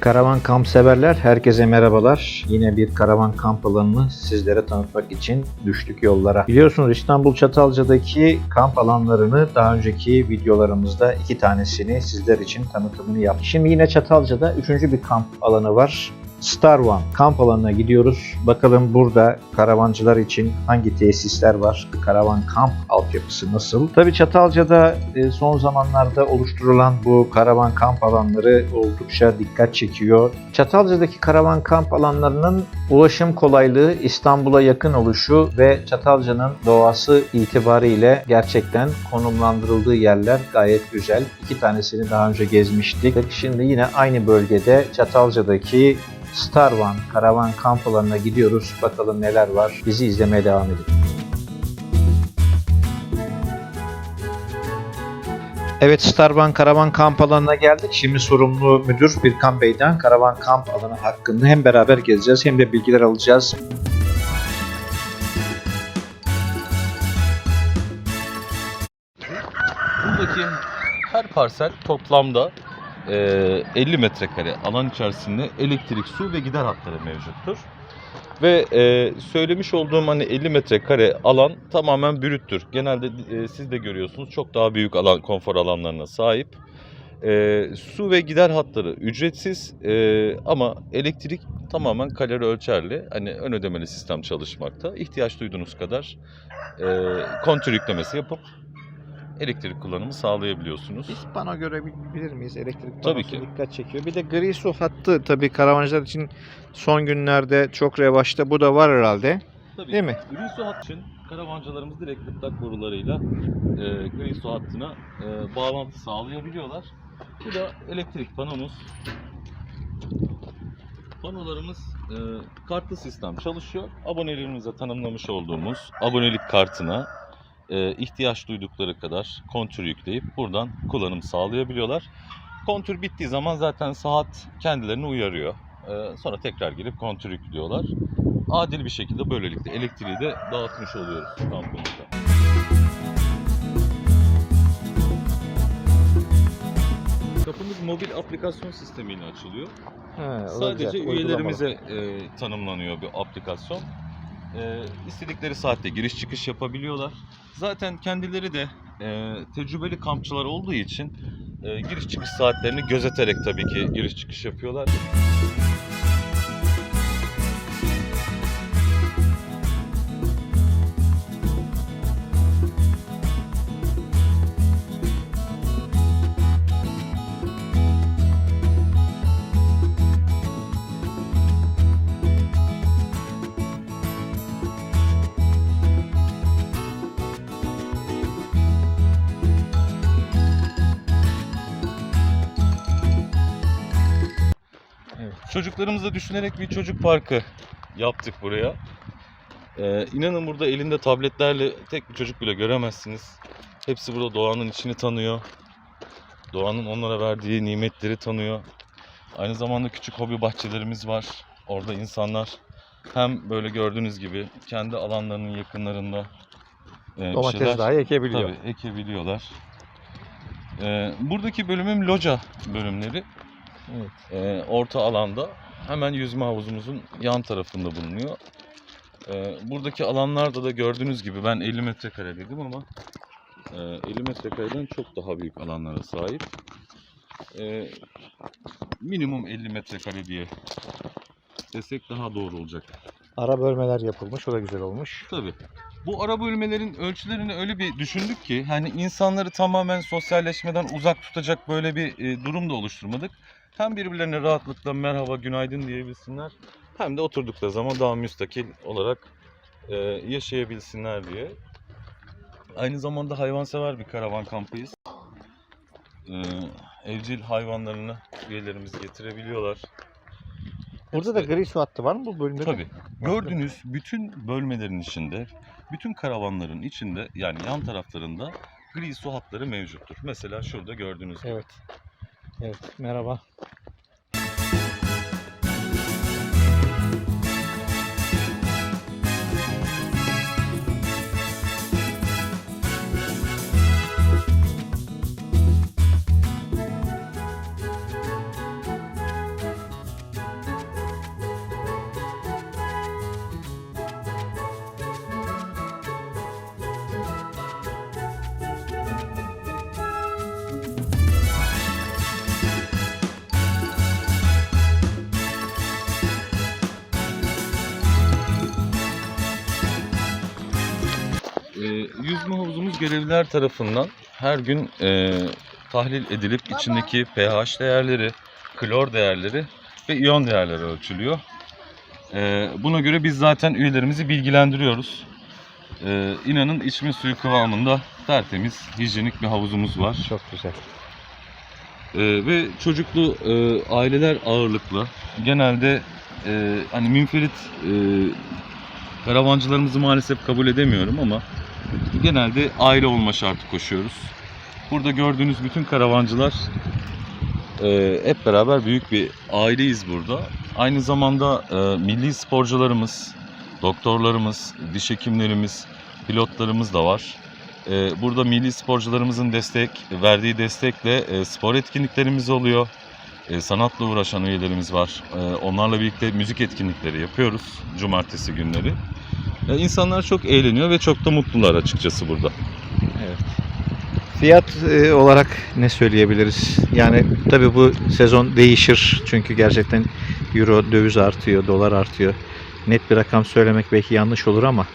Karavan kamp severler, herkese merhabalar. Yine bir karavan kamp alanını sizlere tanıtmak için düştük yollara. Biliyorsunuz İstanbul Çatalca'daki kamp alanlarını daha önceki videolarımızda iki tanesini sizler için tanıtımını yaptık. Şimdi yine Çatalca'da üçüncü bir kamp alanı var. Star One kamp alanına gidiyoruz. Bakalım burada karavancılar için hangi tesisler var? Karavan kamp altyapısı nasıl? Tabii Çatalca'da e, son zamanlarda oluşturulan bu karavan kamp alanları oldukça dikkat çekiyor. Çatalca'daki karavan kamp alanlarının ulaşım kolaylığı, İstanbul'a yakın oluşu ve Çatalca'nın doğası itibariyle gerçekten konumlandırıldığı yerler gayet güzel. İki tanesini daha önce gezmiştik. Şimdi yine aynı bölgede Çatalca'daki Star One karavan kamp alanına gidiyoruz. Bakalım neler var. Bizi izlemeye devam edin. Evet Starban Karavan Kamp alanına geldik. Şimdi sorumlu müdür Birkan Bey'den Karavan Kamp alanı hakkında hem beraber gezeceğiz hem de bilgiler alacağız. Buradaki her parsel toplamda e, 50 metrekare alan içerisinde elektrik, su ve gider hatları mevcuttur. Ve e, söylemiş olduğum hani 50 metrekare alan tamamen brüttür. Genelde e, siz de görüyorsunuz çok daha büyük alan konfor alanlarına sahip. E, su ve gider hatları ücretsiz e, ama elektrik tamamen kalori ölçerli. Hani ön ödemeli sistem çalışmakta. İhtiyaç duyduğunuz kadar e, kontür yüklemesi yapıp elektrik kullanımı sağlayabiliyorsunuz. Biz pano görebilir miyiz? Elektrik Tabii ki. dikkat çekiyor. Bir de gri su hattı tabii karavancılar için son günlerde çok revaçta. Bu da var herhalde. Tabii. Değil mi? Gri su hattı için karavancılarımız direkt gırtlak borularıyla e, gri su hattına e, bağlantı sağlayabiliyorlar. Bu da elektrik panomuz. Panolarımız e, kartlı sistem çalışıyor. Abonelerimize tanımlamış olduğumuz abonelik kartına e, ihtiyaç duydukları kadar kontür yükleyip buradan kullanım sağlayabiliyorlar. Kontür bittiği zaman zaten saat kendilerini uyarıyor. E, sonra tekrar girip kontür yüklüyorlar. Adil bir şekilde böylelikle elektriği de dağıtmış oluyoruz kampımızda. Kapımız mobil aplikasyon sistemiyle açılıyor. He, Sadece üyelerimize e, tanımlanıyor bir aplikasyon. E, istedikleri saatte giriş çıkış yapabiliyorlar. Zaten kendileri de e, tecrübeli kampçılar olduğu için e, giriş çıkış saatlerini gözeterek tabii ki giriş çıkış yapıyorlar. Evet. Çocuklarımızı düşünerek bir çocuk parkı yaptık buraya. Ee, inanın burada elinde tabletlerle tek bir çocuk bile göremezsiniz. Hepsi burada doğanın içini tanıyor. Doğanın onlara verdiği nimetleri tanıyor. Aynı zamanda küçük hobi bahçelerimiz var. Orada insanlar hem böyle gördüğünüz gibi kendi alanlarının yakınlarında e, Domates şeyler- dahi ekebiliyor. Tabii ekebiliyorlar. Ee, buradaki bölümüm loca bölümleri. Evet. Ee, orta alanda hemen yüzme havuzumuzun yan tarafında bulunuyor. Ee, buradaki alanlarda da gördüğünüz gibi ben 50 metrekare dedim ama e, 50 metrekareden çok daha büyük alanlara sahip. Ee, minimum 50 metrekare diye desek daha doğru olacak. Ara bölmeler yapılmış. O da güzel olmuş. Tabii. Bu ara bölmelerin ölçülerini öyle bir düşündük ki hani insanları tamamen sosyalleşmeden uzak tutacak böyle bir e, durum da oluşturmadık. Hem birbirlerine rahatlıkla merhaba günaydın diyebilsinler hem de oturdukları zaman daha müstakil olarak e, yaşayabilsinler diye. Aynı zamanda hayvansever bir karavan kampıyız. E, evcil hayvanlarını üyelerimiz getirebiliyorlar. Burada da gri su hattı var mı bu bölümde? de? Tabii. Gördüğünüz bütün bölmelerin içinde, bütün karavanların içinde yani yan taraflarında gri su hatları mevcuttur. Mesela şurada gördüğünüz gibi. Evet. Evet. Merhaba. Görevliler tarafından her gün e, tahlil edilip içindeki pH değerleri, klor değerleri ve iyon değerleri ölçülüyor. E, buna göre biz zaten üyelerimizi bilgilendiriyoruz. E, inanın içme suyu kıvamında tertemiz, hijyenik bir havuzumuz var. Çok güzel. Ee, ve çocuklu e, aileler ağırlıklı. Genelde e, hani münferit e, karavancılarımızı maalesef kabul edemiyorum ama genelde aile olma şartı koşuyoruz. Burada gördüğünüz bütün karavancılar e, hep beraber büyük bir aileyiz burada. Aynı zamanda e, milli sporcularımız, doktorlarımız, diş hekimlerimiz, pilotlarımız da var. Ee, Burada milli sporcularımızın destek verdiği destekle e, spor etkinliklerimiz oluyor. E, Sanatla uğraşan üyelerimiz var. E, Onlarla birlikte müzik etkinlikleri yapıyoruz cumartesi günleri. E, İnsanlar çok eğleniyor ve çok da mutlular açıkçası burada. Evet. Fiyat e, olarak ne söyleyebiliriz? Yani tabii bu sezon değişir. Çünkü gerçekten euro, döviz artıyor, dolar artıyor. Net bir rakam söylemek belki yanlış olur ama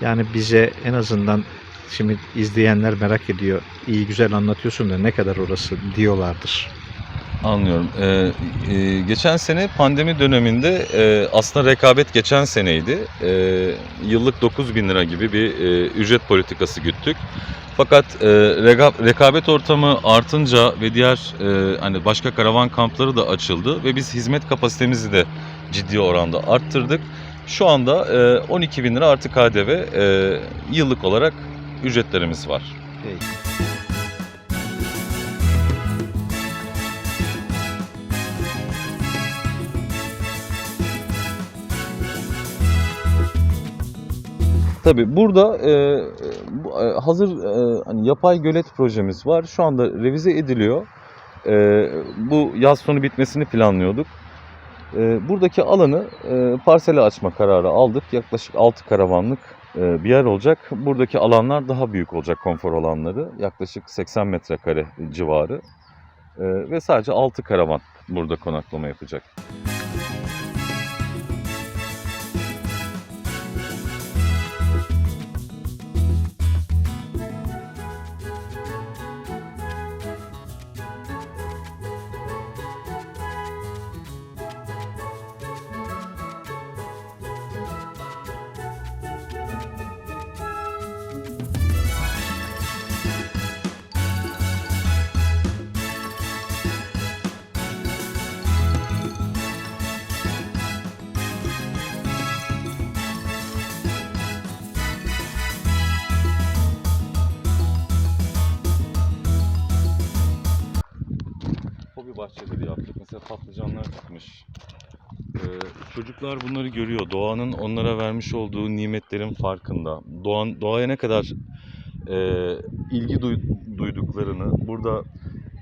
yani bize en azından şimdi izleyenler merak ediyor. İyi güzel anlatıyorsun da ne kadar orası diyorlardır. Anlıyorum. Ee, e, geçen sene pandemi döneminde e, aslında rekabet geçen seneydi. E, yıllık 9 bin lira gibi bir e, ücret politikası güttük. Fakat e, rekabet ortamı artınca ve diğer e, hani başka karavan kampları da açıldı ve biz hizmet kapasitemizi de ciddi oranda arttırdık. Şu anda e, 12 bin lira artı KDV e, yıllık olarak ücretlerimiz var. Tabii burada e, bu, e, hazır e, hani yapay gölet projemiz var. Şu anda revize ediliyor. E, bu yaz sonu bitmesini planlıyorduk. E, buradaki alanı e, parsele açma kararı aldık. Yaklaşık 6 karavanlık e, bir yer olacak. Buradaki alanlar daha büyük olacak konfor alanları. Yaklaşık 80 metrekare civarı. E, ve sadece 6 karavan burada konaklama yapacak. Hobi bahçeleri yaptık. Mesela patlıcanlar çıkmış. Ee, çocuklar bunları görüyor. Doğanın onlara vermiş olduğu nimetlerin farkında. Doğan, doğaya ne kadar e, ilgi duy- duyduklarını burada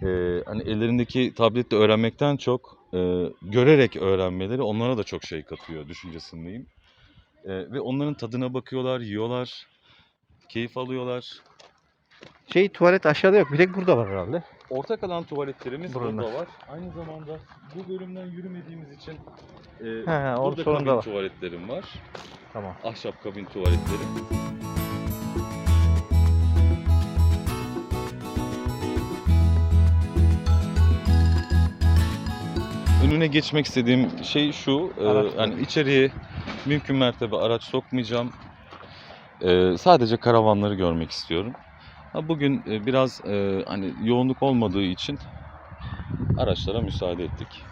e, hani ellerindeki tabletle öğrenmekten çok e, görerek öğrenmeleri onlara da çok şey katıyor düşüncesindeyim. E, ve onların tadına bakıyorlar, yiyorlar, keyif alıyorlar. Şey tuvalet aşağıda yok. Bir tek burada var herhalde. Ortak alan tuvaletlerimiz Burada. burada var. Aynı zamanda bu bölümden yürümediğimiz için e, He, he, burada kabin var. tuvaletlerim var. Tamam. Ahşap kabin tuvaletleri. Önüne geçmek istediğim şey şu, e, hani içeriye mümkün mertebe araç sokmayacağım. E, sadece karavanları görmek istiyorum. Ha, bugün e, biraz e, hani yoğunluk olmadığı için araçlara müsaade ettik.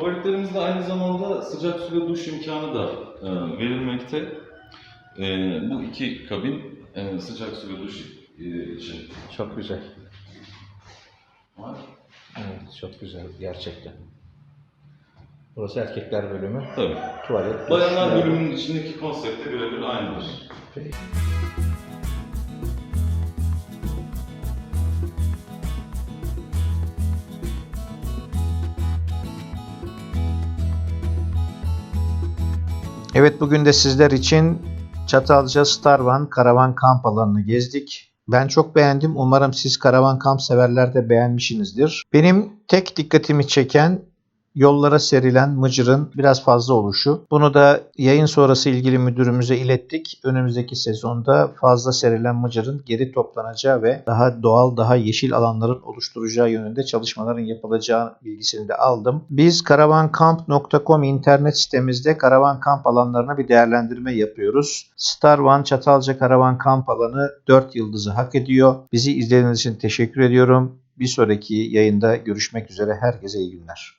Tuvaletlerimizde aynı zamanda sıcak su ve duş imkanı da e, verilmekte. E, bu iki kabin e, sıcak su ve duş e, için Çok güzel. var. Evet, çok güzel gerçekten. Burası erkekler bölümü. Tabii. Tuvalet. Bayanlar bölümünün içindeki konsept de birebir aynıdır. Peki. Evet bugün de sizler için Çatalca Starvan karavan kamp alanını gezdik. Ben çok beğendim. Umarım siz karavan kamp severler de beğenmişsinizdir. Benim tek dikkatimi çeken yollara serilen mıcırın biraz fazla oluşu. Bunu da yayın sonrası ilgili müdürümüze ilettik. Önümüzdeki sezonda fazla serilen mıcırın geri toplanacağı ve daha doğal, daha yeşil alanların oluşturacağı yönünde çalışmaların yapılacağı bilgisini de aldım. Biz karavankamp.com internet sitemizde karavan kamp alanlarına bir değerlendirme yapıyoruz. Star One Çatalca Karavan Kamp alanı 4 yıldızı hak ediyor. Bizi izlediğiniz için teşekkür ediyorum. Bir sonraki yayında görüşmek üzere. Herkese iyi günler.